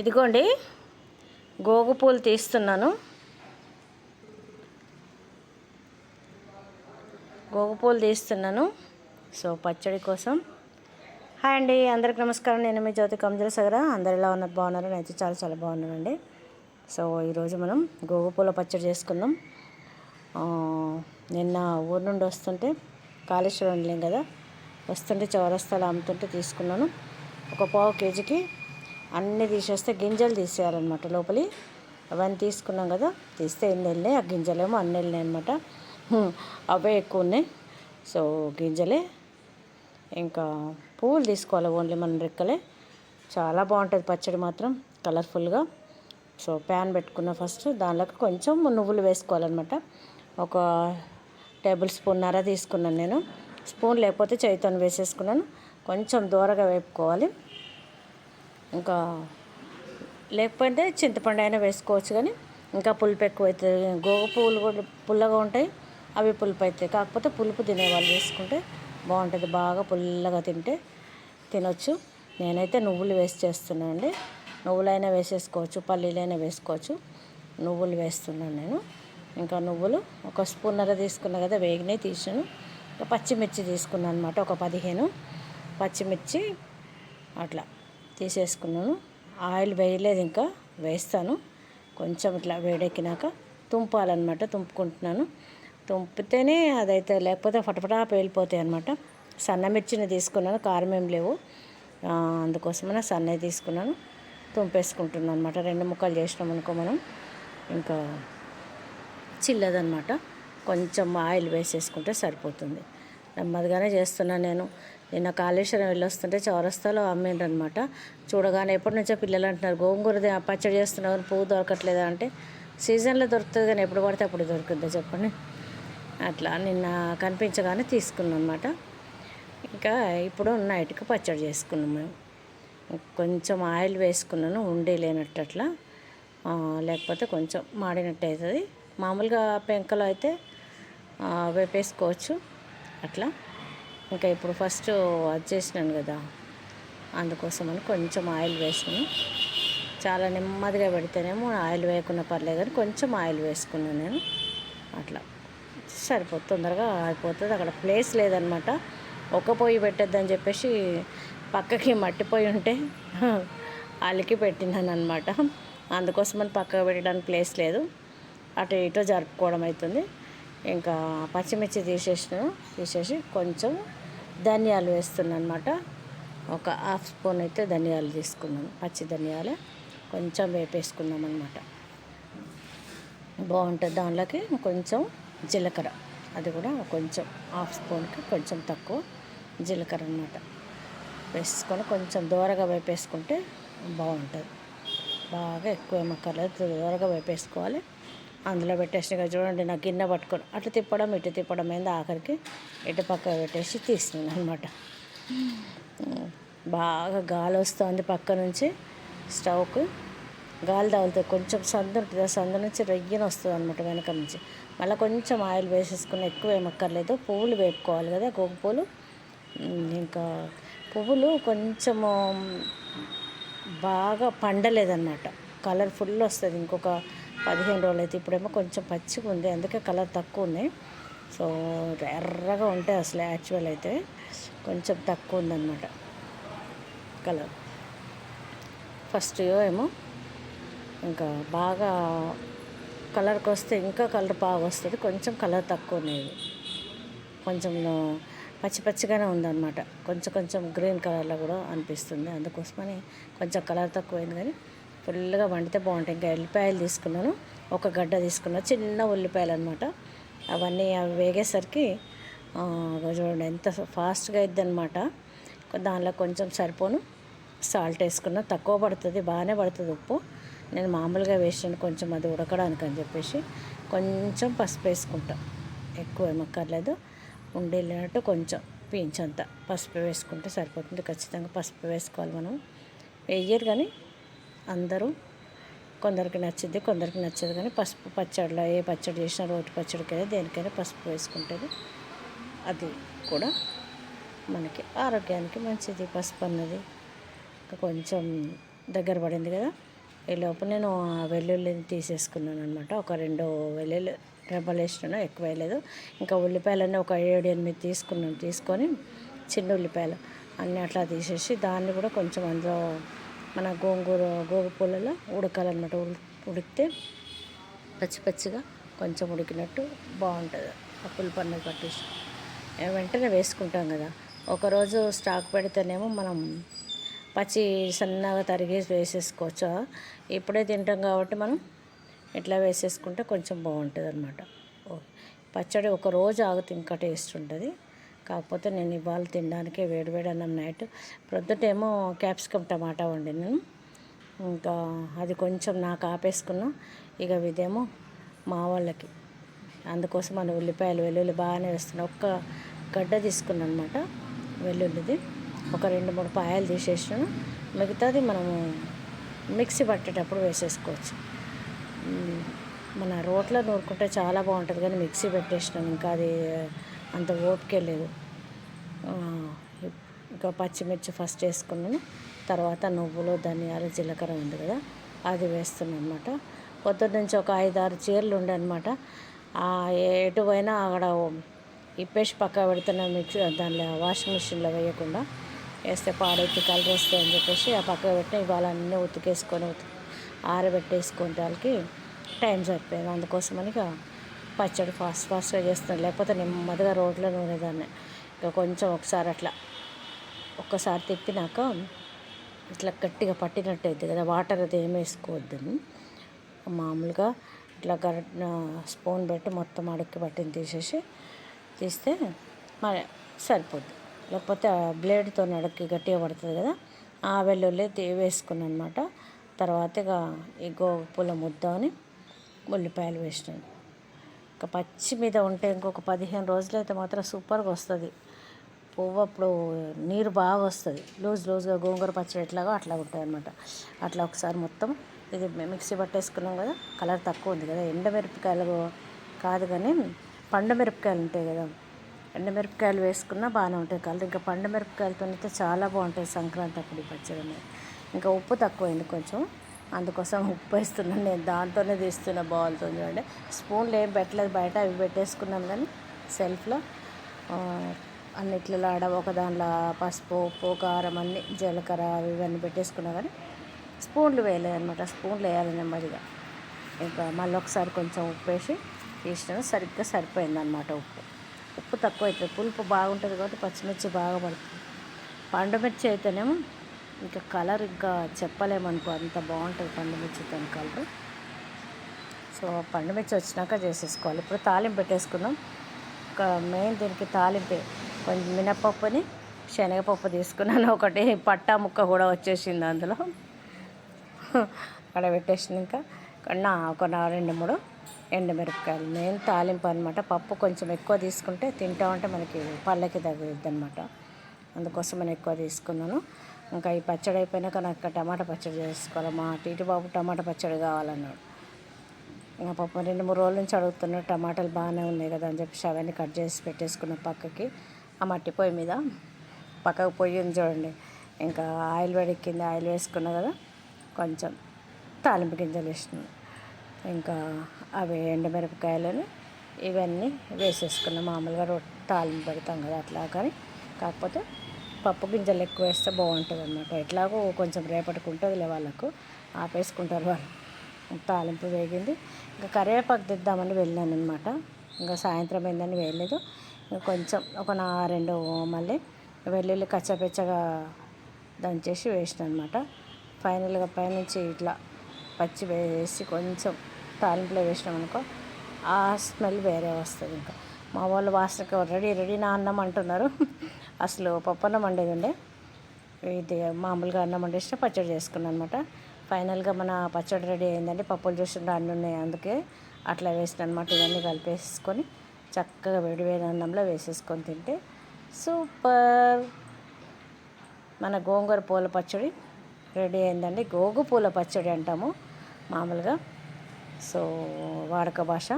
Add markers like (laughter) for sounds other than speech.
ఇదిగోండి గోగు పూలు తీస్తున్నాను. గోగు పూలు తీస్తున్నాను. సో పచ్చడి కోసం. హాయ్ అండి అందరికి నమస్కారం. నేను మీ జ్యోతి కంజల సగర. అందరు ఎలా ఉన్నారు? బాగున్నారు? నేనైతే చాలా చాలా బాగున్నానండి. సో ఈరోజు మనం గోగు పూల పచ్చడి చేసుకుందాం. నిన్న ఊరు నుండి వస్తుంటే కాళేశ్వరం వెళ్ళాం కదా. వస్తుంటే చౌరస్తాలు అమ్ముతుంటే తీసుకున్నాను. ఒక పావు కేజీకి అన్నీ తీసేస్తే గింజలు తీసేయాలన్నమాట లోపలి. అవన్నీ తీసుకున్నాం కదా తీస్తే ఎన్ని వెళ్ళినాయి? ఆ గింజలేమో అన్ని వెళ్ళినాయి అనమాట అవే ఎక్కువ ఉన్నాయి. సో గింజలే. ఇంకా పువ్వులు తీసుకోవాలి ఓన్లీ మన రెక్కలే. చాలా బాగుంటుంది పచ్చడి మాత్రం కలర్ఫుల్గా. సో ప్యాన్ పెట్టుకున్న ఫస్ట్ దానిలోకి కొంచెం నువ్వులు వేసుకోవాలన్నమాట. ఒక టేబుల్ స్పూన్ నర తీసుకున్నాను నేను. స్పూన్ లేకపోతే చేయితో వేసేసుకున్నాను. కొంచెం దూరగా వేపుకోవాలి. ఇంకా లేకపోతే చింతపండు అయినా వేసుకోవచ్చు కానీ ఇంకా పులుపు ఎక్కువ అవుతుంది గోగు పువ్వులు కూడా పుల్లగా ఉంటాయి అవి పులుపు అవుతాయి కాకపోతే పులుపు తినేవాళ్ళు వేసుకుంటే బాగుంటుంది. బాగా పుల్లగా తింటే తినొచ్చు. నేనైతే నువ్వులు వేసి చేస్తున్నాను అండి నువ్వులైనా వేసేసుకోవచ్చు పల్లీలైనా వేసుకోవచ్చు. నువ్వులు వేస్తున్నాను నేను. ఇంకా నువ్వులు ఒక స్పూన్నర తీసుకున్నా కదా వేగినే తీసాను. ఇంకా పచ్చిమిర్చి తీసుకున్నాను అనమాట ఒక పదిహేను. పచ్చిమిర్చి అట్లా. తీసేసుకున్నాను. ఆయిల్ వేయలేదు ఇంకా వేస్తాను. కొంచెం ఇట్లా వేడెక్కినాక తుంపాలన్నమాట తుంపుకుంటున్నాను. తుంపితేనే అదైతే లేకపోతే ఫటఫటా పేలిపోతాయి అనమాట సన్న మిర్చిని తీసుకున్నాను కారం ఏం లేవు. ఆ, అందుకోసమనే సన్నవి తీసుకున్నాను తుంపేసుకుంటున్నాను అనమాట రెండు ముక్కలు చేసినాం అనుకో మనం. ఇంకా చిల్లదనమాట కొంచెం ఆయిల్ వేసేసుకుంటే సరిపోతుంది. నెమ్మదిగానే చేస్తున్నాను నేను. నిన్న కాళేశ్వరం వెళ్ళొస్తుంటే చౌరస్తాలో అమ్మిండ్రు అనమాట చూడగానే ఎప్పటి నుంచో పిల్లలు అంటున్నారు గోంగూర పచ్చడి చేస్తున్నావు పువ్వు దొరకట్లేదా? అంటే సీజన్లో దొరుకుతుంది కానీ ఎప్పుడు పడితే అప్పుడు దొరుకుతుందో చెప్పండి? అట్లా నిన్న కనిపించగానే తీసుకున్నాం అనమాట ఇంకా ఇప్పుడు నైట్కి పచ్చడి చేసుకున్నాం మేము. కొంచెం ఆయిల్ వేసుకున్నాను ఉండి లేనట్టు అట్లా లేకపోతే కొంచెం మాడినట్టు అవుతుంది మామూలుగా పెంకలో అయితే వేపేసుకోవచ్చు. అట్లా? ఇంకా ఇప్పుడు ఫస్ట్ అది చేసినాను కదా అందుకోసమని కొంచెం ఆయిల్ వేసుకుని చాలా నెమ్మదిగా పెడితేనేమో ఆయిల్ వేయకుండా పర్లేదు కానీ కొంచెం ఆయిల్ వేసుకున్నాను నేను. అట్లా. సరిపోతుంది తొందరగా అయిపోతుంది. అక్కడ ప్లేస్ లేదనమాట. ఒక పొయ్యి పెట్టద్దని చెప్పేసి పక్కకి మట్టి పొయ్యి ఉంటే (laughs) అలికి పెట్టినాను అనమాట అందుకోసమని పక్కకు పెట్టడానికి ప్లేస్ లేదు. అటు ఇటు జరుపుకోవడం అవుతుంది ఇంకా పచ్చిమిర్చి తీసేసిన తీసేసి కొంచెం ధనియాలు వేస్తున్నాను అనమాట ఒక హాఫ్ స్పూన్ అయితే ధనియాలు తీసుకున్నాను పచ్చి ధనియాలు కొంచెం వేపేసుకున్నాం అనమాట బాగుంటుంది దానిలోకి కొంచెం జీలకర్ర అది కూడా కొంచెం హాఫ్ స్పూన్కి కొంచెం తక్కువ జీలకర్ర అనమాట వేసుకొని కొంచెం దూరగా వేపేసుకుంటే బాగుంటుంది. బాగా ఎక్కువ ఏమక్కర్లేదు దూరగా వేపేసుకోవాలి. అందులో పెట్టేసినాక చూడండి నా గిన్నె పట్టుకొని. అటు తిప్పడం ఇటు తిప్పడం అయింది ఆఖరికి ఇటు పక్క పెట్టేసి తీసినాను అనమాట బాగా గాలి వస్తుంది పక్క నుంచి స్టవ్కు. గాలి తగులుతుంది కొంచెం సందు ఉంటుంది ఆ సందు నుంచి రొయ్యన వస్తుంది అనమాట వెనక నుంచి. మళ్ళీ కొంచెం ఆయిల్ వేసేసుకుని ఎక్కువ ఏమక్కర్లేదు. పువ్వులు వేపుకోవాలి కదా గోగు పువ్వులు. ఇంకా పువ్వులు కొంచెము బాగా పండలేదన్నమాట. కలర్ ఫుల్ వస్తుంది. ఇంకొక పదిహేను రోజులు అయితే ఇప్పుడేమో కొంచెం పచ్చిగా ఉంది అందుకే కలర్ తక్కువ ఉన్నాయి సో ఎర్రగా ఉంటాయి అసలు యాక్చువల్ అయితే కొంచెం తక్కువ ఉందన్నమాట కలర్. ఫస్ట్ ఏమో ఇంకా బాగా కలర్కి వస్తే ఇంకా కలర్ బాగా వస్తుంది కొంచెం కలర్ తక్కువ ఉన్నాయి కొంచెం పచ్చి పచ్చిగానే ఉందన్నమాట. కొంచెం కొంచెం గ్రీన్ కలర్లో కూడా అనిపిస్తుంది అందుకోసమని కొంచెం కలర్ తక్కువైంది కానీ ఫుల్గా వండితే బాగుంటాయి. ఇంకా ఉల్లిపాయలు తీసుకున్నాను ఒక గడ్డ తీసుకున్నాను చిన్న ఉల్లిపాయలు అనమాట అవన్నీ అవి వేగేసరికి చూడండి ఎంత ఫాస్ట్గా అయిద్ది అనమాట దానిలో కొంచెం సరిపోను. సాల్ట్ వేసుకున్నా తక్కువ పడుతుంది బాగానే పడుతుంది ఉప్పు. నేను మామూలుగా వేసాను కొంచెం అది ఉడకడానికి అని చెప్పేసి. కొంచెం పసుపు వేసుకుంటా. ఎక్కువ ఏమక్కర్లేదు ఉండేళ్ళినట్టు కొంచెం పీంచంత పసుపు వేసుకుంటే సరిపోతుంది. ఖచ్చితంగా పసుపు వేసుకోవాలి మనం. వేయరు కానీ అందరూ కొందరికి నచ్చింది కొందరికి నచ్చదు కానీ పసుపు పచ్చడిలో ఏ పచ్చడి చేసినా రోటి పచ్చడికైనా దేనికైనా పసుపు వేసుకుంటుంది అది కూడా మనకి ఆరోగ్యానికి మంచిది. పసుపు అన్నది కొంచెం దగ్గర పడింది కదా ఈ లోపు నేను ఆ వెల్లుల్లిని తీసేసుకున్నాను అనమాట ఒక రెండు వెల్లుల్లి రెబ్బలు వేసినాను ఎక్కువ వేయలేదు. ఇంకా ఉల్లిపాయలన్నీ ఒక ఏడు ఎనిమిది తీసుకున్నాను తీసుకొని చిన్న ఉల్లిపాయలు అన్నీ అట్లా తీసేసి దాన్ని కూడా కొంచెం అందులో మన గోంగూర గోగు పూలలో ఉడకాలన్నమాట. ఉడి- ఉడికితే పచ్చి పచ్చిగా కొంచెం ఉడికినట్టు బాగుంటుంది. ఆ పులుపు పట్టేసి. వెంటనే వేసుకుంటాం కదా. ఒకరోజు స్టాక్ పెడితేనేమో మనం పచ్చి సన్నగా తరిగేసి వేసేసుకోవచ్చు. ఇప్పుడే తింటాం కాబట్టి మనం ఇట్లా వేసేసుకుంటే కొంచెం బాగుంటుంది అనమాట పచ్చడి ఒక రోజు ఆగితే ఇంకా టేస్ట్ ఉంటుంది. కాకపోతే నేను ఇవాళ తినడానికే వేడివేడి అన్నం నైట్. ప్రొద్దుటేమో క్యాప్సికమ్ టమాటా వండిను. ఇంకా అది కొంచెం నాకు ఆపేసుకున్నా. ఇక ఇదేమో మా వాళ్ళకి. అందుకోసం మన ఉల్లిపాయలు వెల్లుల్లి బాగానే వేస్తున్నా. ఒక్క గడ్డ తీసుకున్నాను అనమాట వెల్లుల్లిది. ఒక రెండు మూడు పాయలు తీసేసాను. మిగతాది మనము మిక్సీ పట్టేటప్పుడు వేసేసుకోవచ్చు. మన రోట్లో నూరుకుంటే చాలా బాగుంటుంది కానీ మిక్సీ పెట్టేసినాం. ఇంకా అది అంత ఓపికే లేదు. ఇంకా పచ్చిమిర్చి ఫస్ట్ వేసుకున్నాను తర్వాత నువ్వులు ధనియాలు జీలకర్ర ఉంది కదా అది వేస్తున్నాను అనమాట పొద్దున్న నుంచి ఒక ఐదు ఆరు చీరలు ఉండే అనమాట ఎటు పోయినా అక్కడ ఇప్పేసి పక్క పెడుతున్న మిక్స్ దానిలో వాషింగ్ మిషన్లో వేయకుండా వేస్తే పాడైతే కలర్ వస్తాయి అని చెప్పేసి ఆ పక్క పెట్టిన ఇవాళ అన్నీ ఉతికేసుకొని ఉతి ఆరబెట్టేసుకునే వాళ్ళకి టైం సరిపోయింది. అందుకోసమని పచ్చడి ఫాస్ట్ ఫాస్ట్గా చేస్తున్నాను లేకపోతే నెమ్మదిగా రోడ్లో నూనేదాన్ని ఇక కొంచెం ఒకసారి అట్లా ఒక్కసారి తిప్పినాక ఇట్లా గట్టిగా పట్టినట్టు అవుతుంది కదా. వాటర్ అది ఏమి వేసుకోవద్దని మామూలుగా ఇట్లా గర స్పూన్ పెట్టి మొత్తం అడుక్కి పట్టిన తీసేసి తీస్తే మరి సరిపోద్ది. లేకపోతే ఆ బ్లేడ్తో అడుక్కి గట్టిగా పడుతుంది కదా. ఆ వెల్లుల్లి వేసుకున్నాను అనమాట తర్వాత ఇక ఈ గోపుల ముద్ద అని ఉల్లిపాయలు వేసినాను. ఇంకా పచ్చి మీద ఉంటే ఇంకొక పదిహేను రోజులు అయితే మాత్రం సూపర్గా వస్తుంది. పువ్వు అప్పుడు నీరు బాగా వస్తుంది. లూజ్ లూజ్గా గోంగూర పచ్చడి ఎట్లాగో అట్లా ఉంటుంది అనమాట అట్లా ఒకసారి మొత్తం ఇది మిక్సీ పట్టేసుకున్నాం కదా కలర్ తక్కువ ఉంది కదా. ఎండమిరపకాయలు కాదు కానీ పండు మిరపకాయలు ఉంటాయి కదా. ఎండమిరపకాయలు వేసుకున్నా బాగానే ఉంటుంది కలర్. ఇంకా పండు మిరపకాయలతో అయితే చాలా బాగుంటుంది సంక్రాంతి అప్పుడు ఈ పచ్చడి ఇంకా ఉప్పు తక్కువైంది కొంచెం. అందుకోసం ఉప్పు వేస్తున్నాను నేను దాంతోనే తీస్తున్న బౌల్తో చూడండి. స్పూన్లు ఏం పెట్టలేదు. బయట అవి పెట్టేసుకున్నాను కానీ సెల్ఫ్లో అన్నిట్లో ఆడ ఒక దానిలో పసుపు ఉప్పు కారం అన్ని జీలకర్ర అవి ఇవన్నీ పెట్టేసుకున్నా కానీ స్పూన్లు వేయలేదు అనమాట స్పూన్లు వేయాలి నెమ్మదిగా. ఇంకా మళ్ళీ ఒకసారి కొంచెం ఉప్పు వేసి తీసినాను సరిగ్గా సరిపోయిందనమాట ఉప్పు. ఉప్పు తక్కువ అవుతుంది పులుపు బాగుంటుంది కాబట్టి పచ్చిమిర్చి బాగా పడుతుంది. పండు మిర్చి అయితేనేమో ఇంకా కలర్ ఇంకా చెప్పలేమనుకో అంత బాగుంటుంది పండుమిర్చి మిర్చితో కలర్. సో పండుమిర్చి వచ్చినాక చేసేసుకోవాలి. ఇప్పుడు తాలింపు పెట్టేసుకుందాం. ఒక మెయిన్ దీనికి తాలింపే. కొంచెం మినపప్పుని శనగపప్పు తీసుకున్నాను. (laughs) ఒకటి పట్టా ముక్క కూడా వచ్చేసింది అందులో. అక్కడ పెట్టేసింది ఇంకా. నా ఒక రెండు మూడు ఎండుమిరపకాయలు. మెయిన్ తాలింపు అనమాట పప్పు కొంచెం ఎక్కువ తీసుకుంటే తింటా ఉంటే మనకి పళ్ళకి తగ్గుద్ది అనమాట అందుకోసం నేను ఎక్కువ తీసుకున్నాను. ఇంకా ఈ పచ్చడి అయిపోయినాక నాకు టమాటా పచ్చడి చేసుకోవాలి. మా టీటీ బాబు టమాటా పచ్చడి కావాలన్నాడు. ఇంకా పాపం రెండు మూడు రోజుల నుంచి అడుగుతున్నాడు టమాటాలు బాగానే ఉన్నాయి కదా అని చెప్పేసి అవన్నీ కట్ చేసి పెట్టేసుకున్న పక్కకి ఆ మట్టి పొయ్యి మీద పక్కకు పొయ్యి ఉంది చూడండి. ఇంకా ఆయిల్ వేడెక్కింది ఆయిల్ వేసుకున్నా కదా కొంచెం తాలింపు గింజలు వేసినాను. ఇంకా అవి ఎండమిరపకాయలని ఇవన్నీ వేసేసుకున్నాం. మామూలుగా రొట్టె తాలింపు పెడతాం కదా అట్లా కానీ కాకపోతే పప్పు గింజలు ఎక్కువ వేస్తే బాగుంటుంది అనమాట ఎట్లాగో కొంచెం రేపటికి ఉంటుందిలే వాళ్ళకు. ఆపేసుకుంటారు వాళ్ళు. తాలింపు వేగింది. ఇంకా కరివేపాకు తెద్దామని వెళ్ళాను అనమాట ఇంకా సాయంత్రం అయిందని వేయలేదు. ఇంకా కొంచెం ఒక నా రెండు మళ్ళీ వెల్లుల్లి కచ్చపెచ్చగా దంచేసి వేసిన అనమాట ఫైనల్గా పైనుంచి ఇట్లా పచ్చి వేసి కొంచెం తాలింపులో వేసినాం అనుకో ఆ స్మెల్ వేరే వస్తుంది ఇంకా. మా వాళ్ళు వాసనకి రెడీ రెడీ నా అన్నం అంటున్నారు. అసలు పప్పు అన్నం వండేది ఉండే ఇది మామూలుగా అన్నం వండేసిన పచ్చడి చేసుకున్నాను అనమాట ఫైనల్గా మన పచ్చడి రెడీ అయిందండి. పప్పులు చూస్తుంటే అన్నీ ఉన్నాయి అందుకే అట్లా వేసిన అనమాట ఇవన్నీ కలిపేసుకొని చక్కగా వేడి వేడి అన్నంలో వేసేసుకొని తింటే సూపర్. మన గోంగూర పూల పచ్చడి రెడీ అయిందండి. గోగు పూల పచ్చడి అంటాము మామూలుగా. సో వాడక భాష.